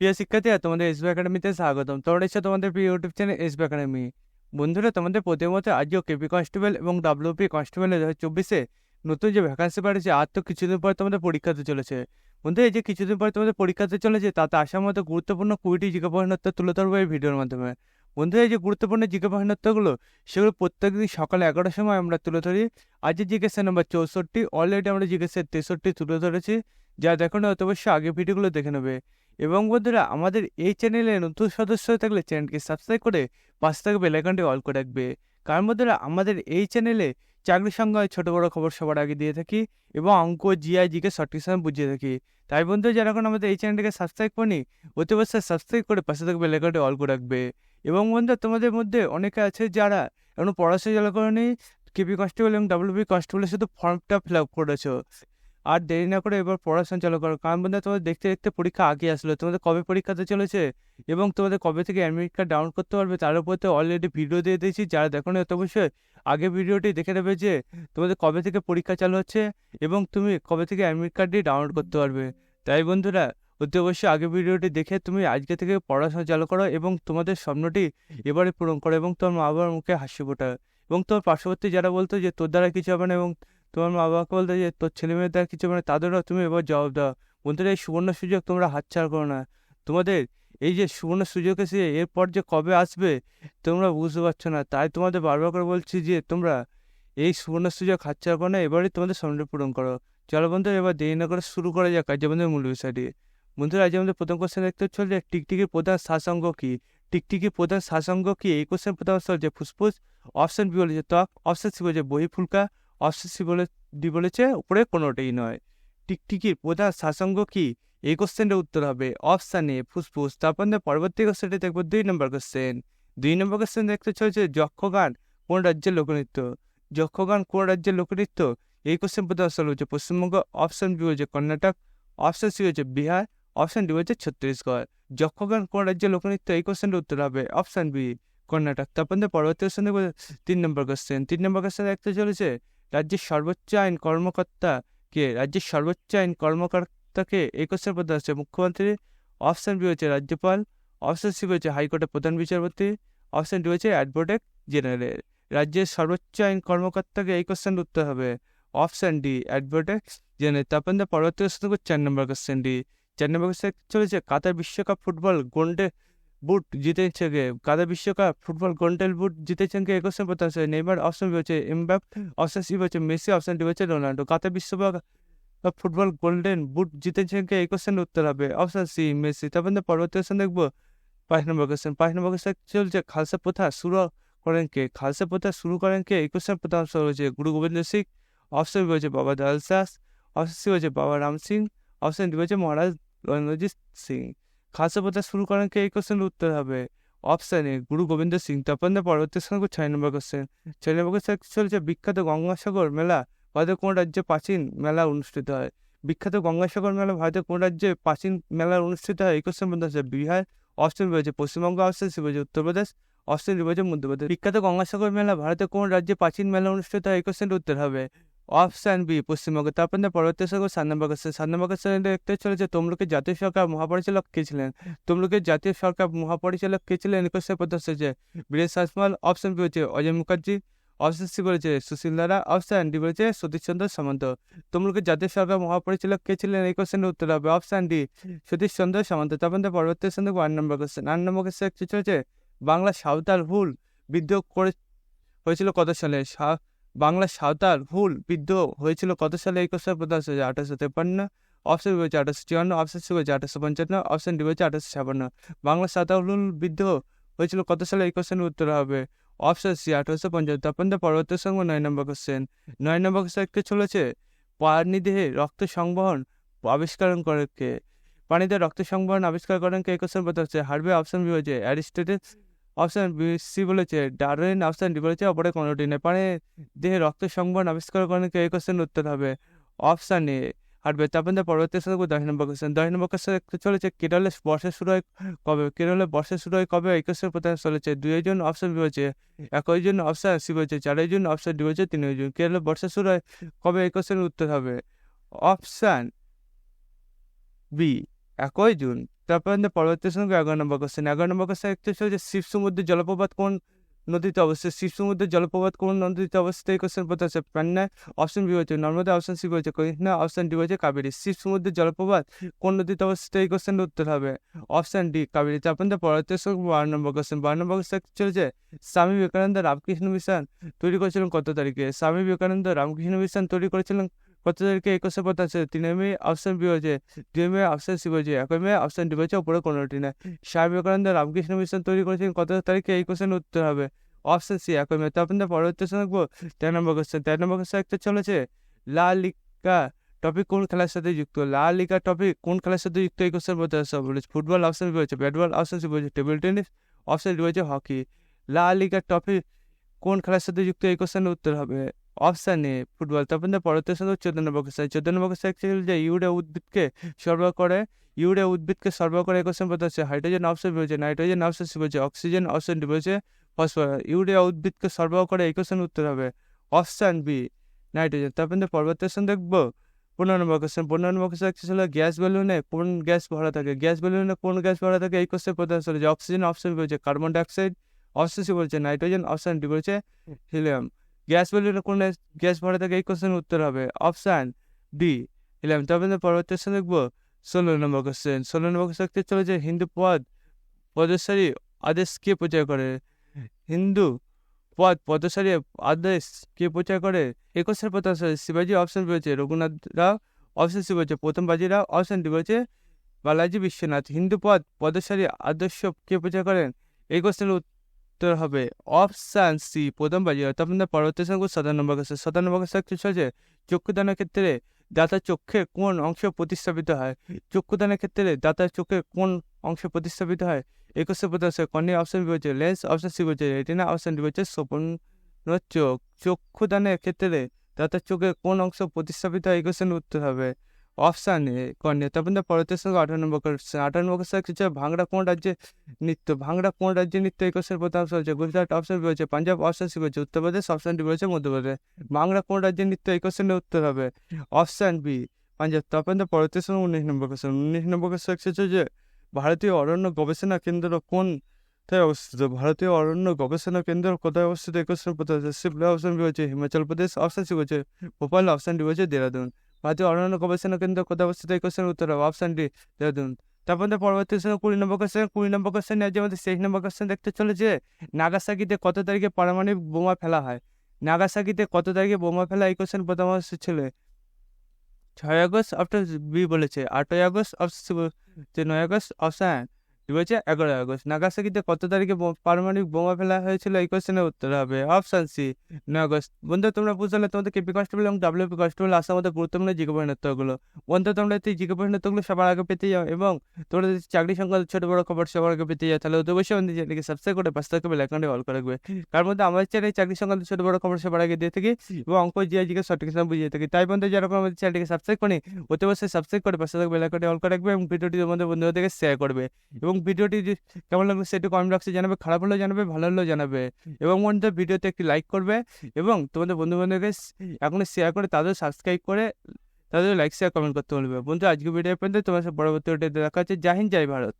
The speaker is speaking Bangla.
প্রিয় শিক্ষার্থীরা, তোমাদের এসবি একাডেমিতে স্বাগতম। তোমরা এসে তোমাদের প্রিয় ইউটিউব চ্যানেল এসবি একাডেমি বন্ধুরা, তোমাদের প্রতিমতো আজও কেপি কনস্টেবল এবং ডাব্লিউপি কনস্টেবল দু হাজার চব্বিশে নতুন যে ভ্যাকান্সি বাড়িয়েছে আর তো কিছুদিন পর তোমাদের পরীক্ষাতে চলেছে। বন্ধু এই যে কিছুদিন পর তোমাদের পরীক্ষাতে চলেছে, তাতে আসার মতো গুরুত্বপূর্ণ কুড়িটি জিজ্ঞাসা তুলে ধরবো এই ভিডিওর মাধ্যমে। বন্ধু এই যে গুরুত্বপূর্ণ জিজ্ঞাসা সেগুলো প্রত্যেকদিন সকালে এগারোটার সময় আমরা তুলে ধরি। আজকের জিজ্ঞাসা নাম্বার চৌষট্টি অলরেডি আমরা জিজ্ঞাসা তেষট্টি তুলে ধরেছি। যা দেখো না অত অবশ্যই আগের ভিডিওগুলো দেখে নেবে। এবং বন্ধুরা, আমাদের এই চ্যানেলে নতুন সদস্য থাকলে চ্যানেলকে সাবস্ক্রাইব করে পাশে থাকা বেলাইকনটি অল করে রাখবে। কারণ বন্ধুরা, আমাদের এই চ্যানেলে চাকরির সঙ্গে ছোটো বড়ো খবর সবার আগে দিয়ে থাকি এবং অঙ্ক জিআই জিকে সঠিক সময় বুঝিয়ে থাকি। তাই বন্ধু যারা এখন আমাদের এই চ্যানেলটিকে সাবস্ক্রাইব করেনি অতি অবশ্যই সাবস্ক্রাইব করে পাশে থাকা বেলাইকনটি অল করে রাখবে। এবং বন্ধুরা, তোমাদের মধ্যে অনেকে আছে যারা এখনও পড়াশোনা চালু করেনি কেপি কনস্টেবল এবং ডাব্লিউবি কনস্টেবলের শুধু ফর্মটা ফিল আপ করেছ। আর দেরি না করে এবার পড়াশোনা চালু করো। কারণ বন্ধু তোমাদের দেখতে দেখতে পরীক্ষা আগে আসলো। তোমাদের কবে পরীক্ষাতে চলেছে এবং তোমাদের কবে থেকে অ্যাডমিট কার্ড ডাউনলোড করতে পারবে তার উপর তো অলরেডি ভিডিও দিয়ে দিয়েছি। যারা দেখো না, অবশ্যই আগে ভিডিওটি দেখে নেবে যে তোমাদের কবে থেকে পরীক্ষা চালু হচ্ছে এবং তুমি কবে থেকে অ্যাডমিট কার্ডটি ডাউনলোড করতে পারবে। তাই বন্ধুরা, অতি অবশ্যই আগে ভিডিওটি দেখে তুমি আজকে থেকে পড়াশোনা চালু করো এবং তোমাদের স্বপ্নটি এবারে পূরণ করো এবং তোমার মা বাবার মুখে হাসি ফোটাও এবং তোমার পার্শ্ববর্তী যারা বলতো যে তোর দ্বারা কিছু হবে না এবং তোমার মা বাবাকে বলতে যে, তোর ছেলে মেয়েদের কিছু মানে তাদেরও তুমি এবার জবাব দাও। বন্ধুরা, এই সুবর্ণ সুযোগ তোমরা হাতছাড় করো না। তোমাদের এই যে সুবর্ণ সুযোগ এসে এরপর যে কবে আসবে, তোমরা বুঝতে পারছ না। তাই তোমাদের বারবার করে বলছি যে, তোমরা এই সুবর্ণ সুযোগ হাতছাড় করো না এবারে তোমাদের স্বপ্নটা পূরণ করো। চলো বন্ধু এবার দেরি না করে শুরু করা যাক আজ আমাদের মূল বিষয়টি বন্ধুরা, আজ আমাদের প্রথম কোশ্চেন দেখতে হচ্ছে যে, টিকটিকির প্রধান শাসঙ্গ কি? টিকটিকির প্রধান শাসঙ্গ কি? এই কোশ্চেন প্রধান যে ফুসফুস অপশন বি বলেছে ত্বক অপশন সি বলেছে বহি ফুলকা অপশন বলে ডি বলেছে উপরে কোনোটাই নয়। টিকটিকির প্রধান শাসঙ্গ কি? এই কোশ্চেনটার উত্তর হবে, অপশান এ ফুসফুস। তারপর পরবর্তী কোশ্চেনটি দেখব দুই নম্বর কোশ্চেন দুই নম্বর কোশ্চেন দেখতে চলেছে যক্ষগান কোন রাজ্যের লোকনৃত্য? যক্ষগান কোন রাজ্যের লোকনৃত্য? এই কোশ্চেন প্রধান আসল হচ্ছে পশ্চিমবঙ্গ। অপশন বি হচ্ছে কর্ণাটক। অপশন সি হচ্ছে বিহার। অপশন ডি হচ্ছে ছত্তিশগড়। যক্ষগান কোন রাজ্যের লোকনৃত্য? এই কোশ্চেনটার উত্তর হবে অপশন বি, কর্ণাটক। তারপর পরবর্তী কোশ্চেন তিন নম্বর কোশ্চেন তিন নম্বর কোশ্চেন দেখতে চলেছে রাজ্যের সর্বোচ্চ আইন কর্মকর্তা কে? রাজ্যের সর্বোচ্চ আইন কর্মকর্তাকে এই কোশ্চেন প্রদান হচ্ছে মুখ্যমন্ত্রী, অপশন বি হচ্ছে রাজ্যপাল, অপশন সি হচ্ছে হাইকোর্টের প্রধান বিচারপতি, অপশন ডি হচ্ছে অ্যাডভোকেট জেনারেল। রাজ্যের সর্বোচ্চ আইন কর্মকর্তাকে এই কোশ্চেন উত্তর হবে। Option D, advocate general. তারপর পরবর্তী কোশ্চেন চার নম্বর কোশ্চেন ডি। চার নম্বর কোশ্চেন চলেছে, কাতার বিশ্বকাপ ফুটবল গোল্ডে বুট জিতেছে গে কাতার বিশ্বকাপ? ফুটবল গোল্ডেন বুট জিতেছেন কে? একুশে পঞ্চাশ Neymar option Mbappe option C হচ্ছে মেসি, অপশন হচ্ছে রোনাল্ডো কাতার বিশ্বকাপ? ফুটবল গোল্ডেন বুট জিতেছেন কে? এই উত্তর হবে অপশন সি মেসি। তারপর পরবর্তী কোশ্চেন দেখব। পাঁচ নম্বর কোশ্চেন পাঁচ নম্বর কোশ্চেন চলছে, খালসা প্রথা শুরু করেন কে? খালসা প্রথা শুরু করেন কে? এই কোশ্চেন প্রথম অপশন হচ্ছে গুরু গোবিন্দ সিং, অপশন বি হচ্ছে বাবা দয়াল দাস, অপশন সি হয়েছে বাবা রাম সিং, অপশন ডি হচ্ছে মহারাজ রণজিৎ সিং। খালসা প্রথা শুরু করেন কে এই কোশ্চেনের উত্তর হবে অপশন এ গুরু গোবিন্দ সিং তারপর পরবর্তী সঙ্গে ছয় নম্বর কোশ্চেন ছয় নম্বর কোশ্চেন চলছে বিখ্যাত গঙ্গাসাগর মেলা ভারতের কোন রাজ্যে প্রাচীন মেলা অনুষ্ঠিত হয় বিখ্যাত গঙ্গাসাগর মেলা ভারতের কোন রাজ্যে প্রাচীন মেলা অনুষ্ঠিত হয় এই কোশ্চেন মধ্যে আছে বিহার অপশন রয়েছে পশ্চিমবঙ্গ অপশন সি রয়েছে উত্তরপ্রদেশ অপশন রয়েছে মধ্যপ্রদেশ বিখ্যাত গঙ্গাসাগর মেলা ভারতের কোন রাজ্যে প্রাচীন মেলা অনুষ্ঠিত হয় এই কোশ্চেনের উত্তর হবে অপশান বি পশ্চিমবঙ্গ তারপর পরবর্তী সঙ্গে সাত নম্বর কোশ্চেন সাত নম্বর কোশ্চেন দেখতে চলেছে তমলুকের জাতীয় সরকার মহাপরিচালক কে ছিলেন তমলুকের জাতীয় সরকার মহাপরিচালক কে ছিলেন কোশ্চেন প্রশ্ন হচ্ছে বীরেশ সাজমাল অপশন বি হচ্ছে অজয় মুখার্জি অপশন সি বলেছে সুশীল দারা অপশান ডি বলেছে সতীশচন্দ্র সামন্ত তমলুকের জাতীয় সরকার মহাপরিচালক কে ছিলেন এই কোশ্চেনের উত্তর হবে অপশান ডি সতীশচন্দ্র সামন্ত তারপর পরবর্তী সঙ্গে আট নম্বর কোশ্চেন আট নম্বর কোশ্চেন চলেছে বাংলা সাঁওতাল হুল বিদ্রোহ করে হয়েছিল কত সালে বাংলা সাঁওতাল, হুল, বিদ্রোহ হয়েছিল কত সালে? এই কোশ্চেন হচ্ছে আঠারোশো তেপান্ন অপশন বি হচ্ছে আঠাশো চুয়ান্ন, অপশন সি হচ্ছে আঠাশো পঞ্চান্ন, অপশন ডি হচ্ছে আঠাশো ছাপান্ন বাংলা সাঁওতাল, হুল, বিদ্রোহ হয়েছিল কত সালে? এই কোশ্চেনের উত্তর হবে। অপশন সি আঠারোশো পঞ্চান্ন তারপর পরবর্তী সঙ্গে নয় নম্বর কোশ্চেন নয় নম্বর কোশ্চেন একটা চলেছে প্রাণীদেহে রক্ত সংবহন আবিষ্কার করে কে প্রাণীদের রক্ত সংবহন আবিষ্কার করেন কে? কোশ্চেন প্রধান হচ্ছে হার্বে। অপশন বি হচ্ছে অ্যারিস্টোটেল অপশন সি বলেছে ডারউইন অপশন ডি বলেছে অপরে কোনোটি নেই মানে দেহে রক্ত সংবহন আবিষ্কার করেন এই কোশ্চেন উত্তর হবে অপশন এ। হাঁটবে তারপর পরবর্তী সাথে দশ নম্বর কোশ্চেন দশ নম্বর কোশ্চেন চলেছে কেরলে বর্ষা শুরু হয় কবে? কেরলে বর্ষা শুরু হয় কবে? এই কোশ্চেন প্রথমে চলেছে দুই জন অপশন বি হয়েছে একই জন অপশন সি বলছে চারই জন অপশন ডি হয়েছে তিন জন কেরলে বর্ষা শুরু হয় কবে? এই কোশ্চেনের উত্তর হবে অপশান বি, একই জুন। তারপর আমাদের পরবর্তী সঙ্গে এগারো নম্বর কোশ্চেন এগারো নম্বর কোশ্চেন একটু হচ্ছে যে শিব সমুদ্রের জলপ্রপাত কোন নদীতে অবস্থিত? শিব সমুদ্রের জলপ্রপাত কোন নদীতে অবস্থিত? এই কোশ্চেন পড়তে আছে পান্না অপশন বি হচ্ছে নর্মদা অপশন সি হচ্ছে কৃষ্ণা অপশন ডি হচ্ছে কাবেরী। শিব সমুদ্রের জলপ্রপাত কোন নদীতে অবস্থিত? এই কোশ্চেনের উত্তর হবে অপশন ডি কাবেরী। তারপর পরবর্তী সঙ্গে বারো নম্বর কোশ্চেন বারো নম্বর কোশ্চেন চলেছে স্বামী বিবেকানন্দ রামকৃষ্ণ মিশন তৈরি করেছিলেন কত তারিখে? স্বামী বিবেকানন্দ রামকৃষ্ণ মিশন তৈরি করেছিলেন তারিখে এই কোশ্চেন আছে। তিন মে অপশন বি হচ্ছে দুই মে অপশন সি হচ্ছে এক মে অপশন ডি হচ্ছে উপরে কোনোটি না। স্বামী বিবেকানন্দ রামকৃষ্ণ মিশন তৈরি করেছেন, কত তারিখে এই কোশ্চেন উত্তর হবে? অপশন সি, এক মে তারপর আমরা পরবর্তী দেখব তেরো নম্বর কোশ্চেন। তেরো নম্বর কোশ্চেন একটা চলেছে, লা লিগা টপিক কোন খেলার সাথে যুক্ত? লা লিগা টপিক কোন খেলার সাথে যুক্ত? এই কোশ্চেন বলতে সব বলেছে ফুটবল অপশন বি হচ্ছে ব্যাটবল অপশন সি বলছে টেবিল টেনিস অপশন ডি হচ্ছে হকি। লা লিগা টপিক কোন খেলার সাথে যুক্ত? এই কোশ্চেনের উত্তর হবে অপশান ফুটবল আমরা পরবর্তী প্রশ্ন চোদ্দ নম্বর কোশ্চেন চোদ্দ নম্বর যে ইউরিয়া উদ্ভিদকে সরবরাহ করে, ইউরিয়া উদ্ভিদকে সরবরাহ করে কোশ্চেন বলতে হচ্ছে হাইড্রোজেন অপশন বি হচ্ছে নাইট্রোজেন অপশন বলছে অক্সিজেন অপশন বলছে ফসফরাস ইউরিয়া উদ্ভিদকে সরবরাহ করে এই কোশ্চেন উত্তর হবে অপশান বি নাইট্রোজেন তারপর পরবর্তী প্রশ্ন দেখব পনেরো নম্বর কোশ্চেন পনেরো নম্বর কোশ্চেন হলো গ্যাস বেলুনে কোন গ্যাস ভরা থাকে? গ্যাস বেলুনে কোন গ্যাস ভরা থাকে? এই কোশ্চেন প্রধান যে অক্সিজেন অপশন বলছে কার্বন ডাইঅক্সাইড অপশন সি বলছে নাইট্রোজেন অপশন ডি বলছে হিলিয়াম গ্যাস বেলুনে কোন গ্যাস ভরা থাকে এই কোশ্চেন উত্তর হবে। অপশান ডি তারপর আমরা পরবর্তী প্রশ্ন দেখব। ষোলো নম্বর কোশ্চেন ষোলো নম্বর কোশ্চেন চলে যে হিন্দু পদ, পদসারী আদেশ কে প্রচার করে? হিন্দু পদ, পদসারী আদেশ কে প্রচার করে? একুশের প্রধান শিবাজি অপশন রয়েছে রঘুনাথ রাও। অপশন সি বলছে প্রথম বাজিরাও অপশন ডি বলছে বালাজি বিশ্বনাথ। হিন্দু পদ, পদসারী আদর্শ কে প্রচার করেন? এই কোশ্চেনের উত্তর হবে অপশান সি, প্রথম বাজিরাও তারপর আমরা পরবর্তী সঙ্গে সাতান্ন নম্বর সাতান্ন নম্বর কাছে চলছে চক্ষুদানের ক্ষেত্রে দাতার চোখের কোন অংশ প্রতিস্থাপিত হয়? চক্ষুদানের ক্ষেত্রে দাতার চোখে কোন অংশ প্রতিস্থাপিত হয়? এই কোশ্চেন প্রধান কর্নিয়া অপশন বি হচ্ছে লেন্স, অপশন সি বলছে রেটিনা, অপশন ডি বলছে সোপন চোখ। চক্ষুদানের ক্ষেত্রে দাতার চোখে কোন অংশ প্রতিস্থাপিত হয়? এই কোশ্চেনের উত্তর হবে অপশান এ কর্নিয়া তারপর আমরা পরবর্তী সঙ্গে আঠারো নম্বর কোশ্চেন আঠারো নম্বর কোশ্চেন হচ্ছে ভাংড়া কোন রাজ্যে নৃত্য ভাংড়া কোন রাজ্যের নৃত্য এই কোশ্চেন প্রথম অপশন হচ্ছে গুজরাট অপশন হচ্ছে পাঞ্জাব অপশন সি বলছে উত্তরপ্রদেশ অপশন ডি বলছে মধ্যপ্রদেশ ভাংড়া কোন রাজ্যের নৃত্য এই কোশ্চেনের উত্তর হবে অপশান বি পাঞ্জাব তারপর পরবর্তী সঙ্গে উনিশ নম্বর কোশ্চেন উনিশ নম্বর কোশ্চেন হচ্ছে যে ভারতীয় অরণ্য গবেষণা কেন্দ্র কোন কোথায় অবস্থিত ভারতীয় অরণ্য গবেষণা কেন্দ্র কোথায় অবস্থিত এই কোশ্চেন প্রথম অপশন বি হচ্ছে হিমাচল প্রদেশ অপশন সি হচ্ছে ভোপাল অপশন ডি হচ্ছে দেরাদুন ভারতীয় অরণ্য গবেষণা কেন্দ্র কোথায় অবস্থিত। এই কোশ্চেনের উত্তর হবে অপশন ডি দেরাদুন তারপর পরবর্তী সঙ্গে কুড়ি নম্বর কোশ্চেন কুড়ি নম্বর কোশ্চেন আজ আমাদের শেষ নম্বর কোশ্চেন দেখতে চলেছে। নাগাসাকিতে কত তারিখে পারমাণবিক বোমা ফেলা হয়? নাগাসাকিতে কত তারিখে বোমা ফেলা এই কোশ্চেন প্রথম ছিল। ছয় আগস্ট অপশন বি বলেছে। আটই আগস্ট অপশন নয় আগস্ট অপশন ডি বলছে? এগারোই আগস্ট। নাগাসাকিতে কত তারিখে পারমাণবিক বোমা ফেলা হয়েছিল? এই কোশ্চেনের উত্তর হবে অপশন সি নয় আগস্ট। বন্ধু, তোমরা বুঝলে তোমাদের কেপি কনস্টেবল এবং ডাব্লিউপি কনস্টেবল আসার মধ্যে গুরুত্বপূর্ণ জিজ্ঞাসা প্রশ্নোত্তরগুলো বন্ধু, তোমরা এই জিজ্ঞাসা প্রশ্নোত্তরগুলো সবার আগে পেতে যাও এবং তোমরা যদি চাকরি সংক্রান্ত ছোট বড় খবর সবার আগে পেতে যাও, তাহলে অবশ্যই আমাদের চ্যানেলকে সাবস্ক্রাইব করে পাশে থাকবে আইকনটি অল করে রাখবে। তার মধ্যে আমাদের চ্যানেলে চাকরি সংক্রান্ত ছোট বড় খবর সবার আগে দিয়ে থাকি এবং অঙ্ক জিআইজিকে সঠিক সময় বুঝিয়ে থাকি। তাই বন্ধু, যারা আমাদের চ্যানেলটিকে সাবস্ক্রাইব করি অতি অবশ্যই সাবস্ক্রাইব করে পাশে থাকবে আইকনটি অল করে রাখবে এবং ভিডিওটি তোমাদের বন্ধুদেরকে শেয়ার করবে এবং ভিডিওটি কেমন লাগল সেটি কমেন্ট বক্সে জানাবে, খারাপ হলেও জানাবে, ভালো হলেও জানাবে। এবং বন্ধু ভিডিওতে একটি লাইক করবে এবং তোমাদের বন্ধুবান্ধবকে এখন শেয়ার করে তাদের সাবস্ক্রাইব করে তাদের লাইক শেয়ার কমেন্ট করতে বলবে। বন্ধু আজকে ভিডিও পর্যন্ত তোমার সাথে পরবর্তী ভিডিওতে দেখা হচ্ছে। জাহিন জয় ভারত।